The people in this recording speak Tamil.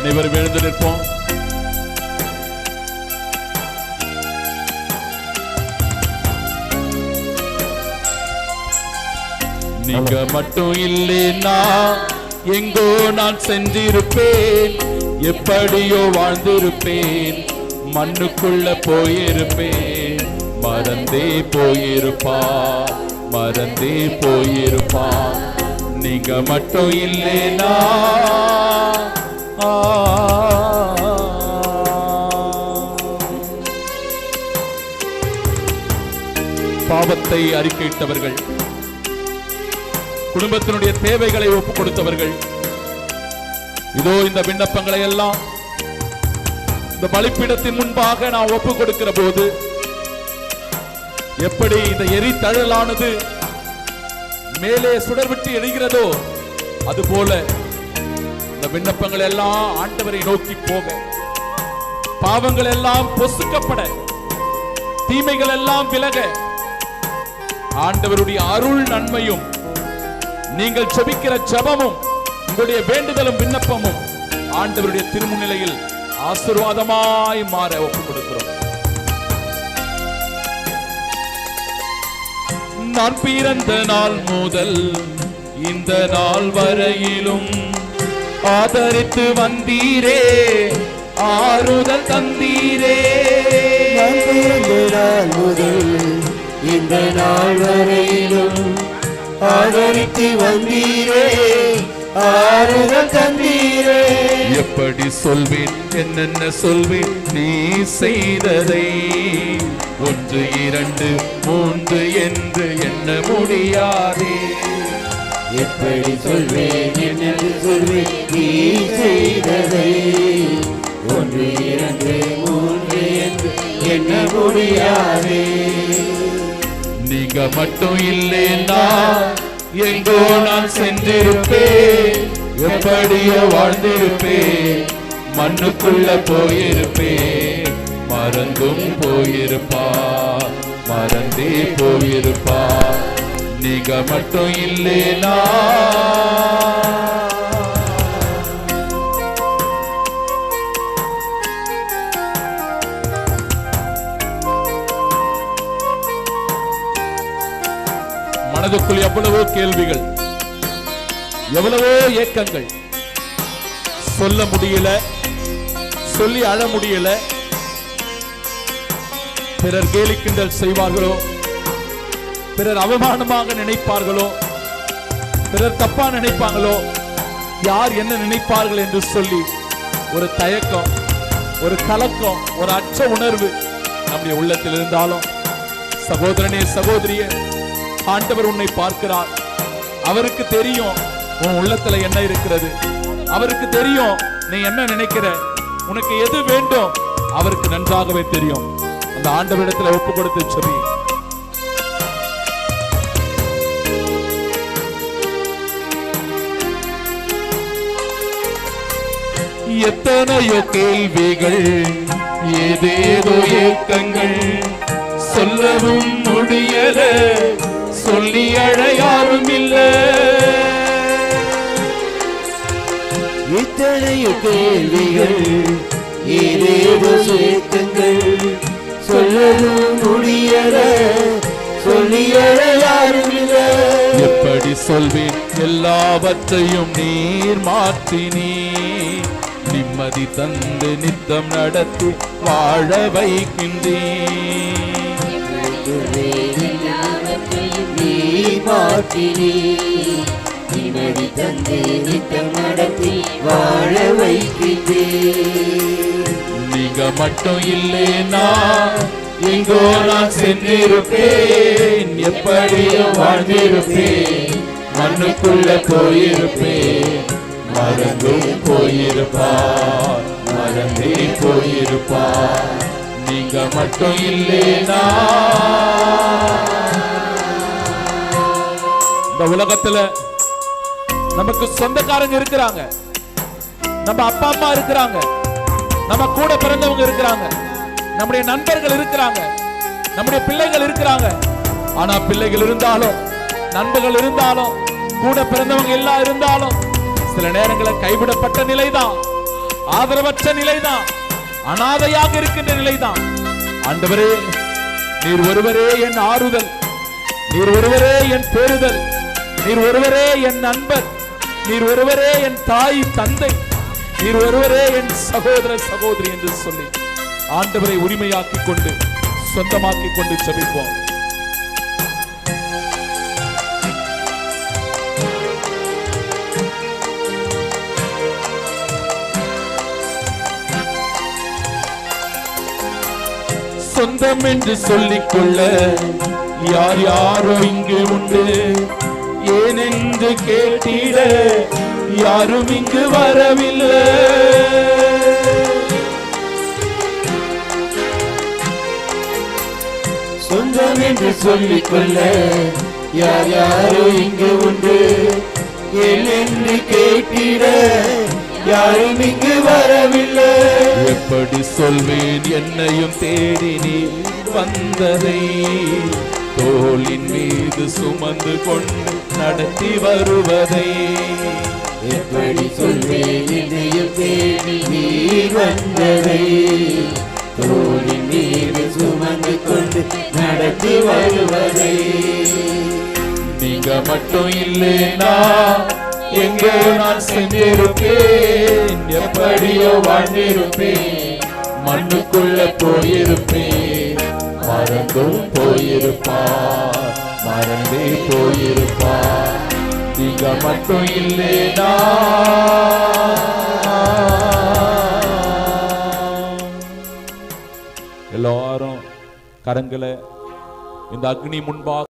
அனைவரும் எழுந்து நிற்போம். நீங்க மட்டும் இல்லைன்னா எங்கோ நான் சென்றிருப்பேன். எப்படியோ வாழ்ந்திருப்பேன். மண்ணுக்குள்ள போயிருப்பேன். மறந்தே போயிருப்பா மறந்தே போயிருப்பா. நீங்க மட்டும் இல்லைன்னா ஆ பாவத்தை அறிக்கையிட்டவர்கள் குடும்பத்தினுடைய தேவைகளை ஒப்புக் கொடுத்தவர்கள். இதோ இந்த விண்ணப்பங்களை எல்லாம் இந்த பலிப்பீடத்தின் முன்பாக நான் ஒப்புக் கொடுக்கிற போது எப்படி இந்த எரித்தழலானது மேலே சுடர்விட்டு எரிகிறதோ அதுபோல இந்த விண்ணப்பங்கள் எல்லாம் ஆண்டவரை நோக்கி போக. பாவங்கள் எல்லாம் பொசுக்கப்பட. தீமைகள் எல்லாம் விலக. ஆண்டவருடைய அருள் நன்மையும் நீங்கள் செபிக்கிற ஜபமும் உங்களுடைய வேண்டுதலும் விண்ணப்பமும் ஆண்டவருடைய திருமுன்னிலையில் ஆசீர்வாதமாய் மாற ஒப்புக் கொடுக்கிறோம் நான் பிறந்த நாள் முதல் இந்த நாள் வரையிலும் ஆதரித்து வந்தீரே ஆறுதல் தந்தீரே. நான் பிறந்த நாள் முதல் இந்த நாள் வரையிலும் ஆதரித்து வந்தீரே ஆறுதல் தந்தீரே. எப்படி சொல்வேன் என்னென்ன சொல்வேன் நீ செய்ததை. ஒன்று இரண்டு மூன்று என்று எண்ண முடியாதே. எப்படி சொல்வேன் என்னது சொல்வேன் நீ செய்ததை. ஒன்று இரண்டு மூன்று என்று எண்ண முடியாதே. நீங்க மட்டும் இல்லைன்னா எங்கோ நான் சென்றிருப்பேன். எப்படியோ வாழ்ந்திருப்பேன். மண்ணுக்குள்ள போயிருப்பேன். மறந்தும் போயிருப்பா மறந்தே போயிருப்பா. நீங்க மட்டும் இல்லைனா மனதுக்குள் எவ்வளவோ கேள்விகள் எவ்வளவோ ஏக்கங்கள். சொல்ல முடியல சொல்லி அழ முடியல. பிறர் கேலி கிண்டல் செய்வார்களோ? பிறர் அவமானமாக நினைப்பார்களோ? பிறர் தப்பா நினைப்பாங்களோ? யார் என்ன நினைப்பார்கள் என்று சொல்லி ஒரு தயக்கம் ஒரு கலக்கம் ஒரு அச்ச உணர்வு நம்முடைய உள்ளத்தில் இருந்தாலும் சகோதரனே சகோதரிய ஆண்டவர் உன்னை பார்க்கிறார். அவருக்கு தெரியும் உன் உள்ளத்துல என்ன இருக்கிறது. அவருக்கு தெரியும் நீ என்ன நினைக்கிற. உனக்கு எது வேண்டும்? அவருக்கு நன்றாகவே தெரியும். அந்த ஆண்டவரிடத்துல ஒப்பு கொடுத்து சொல்லி எத்தனையோ கேள்விகள் ஏதேதோ ஏக்கங்கள். சொல்லவும் முடியல சொல்லி அழையாரும் இல்லை இல்ல இத்தனையோ கேள்விகள் ஏதேதோ ஏக்கங்கள். சொல்லவும் முடியல சொல்லி அழையாரும் இல்லை எப்படி சொல்வேன்? எல்லாவற்றையும் நீர் மாற்றினீர். நிம்மதி தந்து நித்தம் நடத்தி வாழ வைக்கின்றேன் நிம்மதி தந்து நித்தம் நடத்தி வாழ வைக்கின்றீர் நீங்க மட்டும் இல்லைனா எங்கோ நான் சென்றிருப்பேன். எப்படியும் வாழ்ந்திருப்பேன். மண்ணுக்குள்ள போயிருப்பேன். மறந்தும் போயிருப்பார் மறந்தே போயிருப்பார். நீங்க மட்டும் இல்லைனா? இந்த உலகத்துல நமக்கு சொந்தக்காரங்க இருக்கிறாங்க. நம்ம அப்பா அம்மா இருக்கிறாங்க. நம்ம கூட பிறந்தவங்க இருக்கிறாங்க. நம்முடைய நண்பர்கள் இருக்கிறாங்க. நம்முடைய பிள்ளைகள் இருக்கிறாங்க. ஆனா பிள்ளைகள் இருந்தாலும் நண்பர்கள் இருந்தாலும் கூட பிறந்தவங்க எல்லாம் இருந்தாலும் சில நேரங்களில் கைவிடப்பட்ட நிலைதான். ஆதரவற்ற நிலைதான். அனாதையாக இருக்கின்ற நிலைதான். ஆண்டவரே நீர் ஒருவரே என் ஆறுதல். நீர் ஒருவரே என் பேருதல் நீர் ஒருவரே என் நண்பர். நீர் ஒருவரே என் தாய் தந்தை. நீர் ஒருவரே என் சகோதர சகோதரி என்று சொல்லி ஆண்டவரை உரிமையாக்கிக் கொண்டு சொந்தமாக்கிக் கொண்டு செபிப்போம் சொந்தம் என்று சொல்லிக் கொள்ள யார் யாரோ இங்கு உண்டு. ஏனென்று கேட்டிட யாரும் இங்கு வரவில்லை. சொந்தம் என்று சொல்லிக் கொள்ள யார் யாரோ இங்கு உண்டு. ஏனென்று யாரும் இங்கு வரவில்லை. எப்படி சொல்வேன்? என்னையும் தேடி நீ வந்ததை தோளின் மீது சுமந்து கொண்டு நடத்தி வருவதை. எப்படி சொல்வேன்? என்னையும் தேடி நீர் வந்ததை தோளின் மீது சுமந்து கொண்டு நடத்தி வருவதை. நீங்க மட்டும் இல்லைனா எங்கே நான் சென்றிருப்பேன்? எப்படியோ வாழ்ந்திருப்பேன். மண்ணுக்குள்ள போயிருப்பேன். மறந்தும் போயிருப்பார். மறந்தே போயிருப்பார். நீங்க மட்டும் இல்லைனா? எல்லாரும் கரங்களை இந்த அக்னி முன்பாக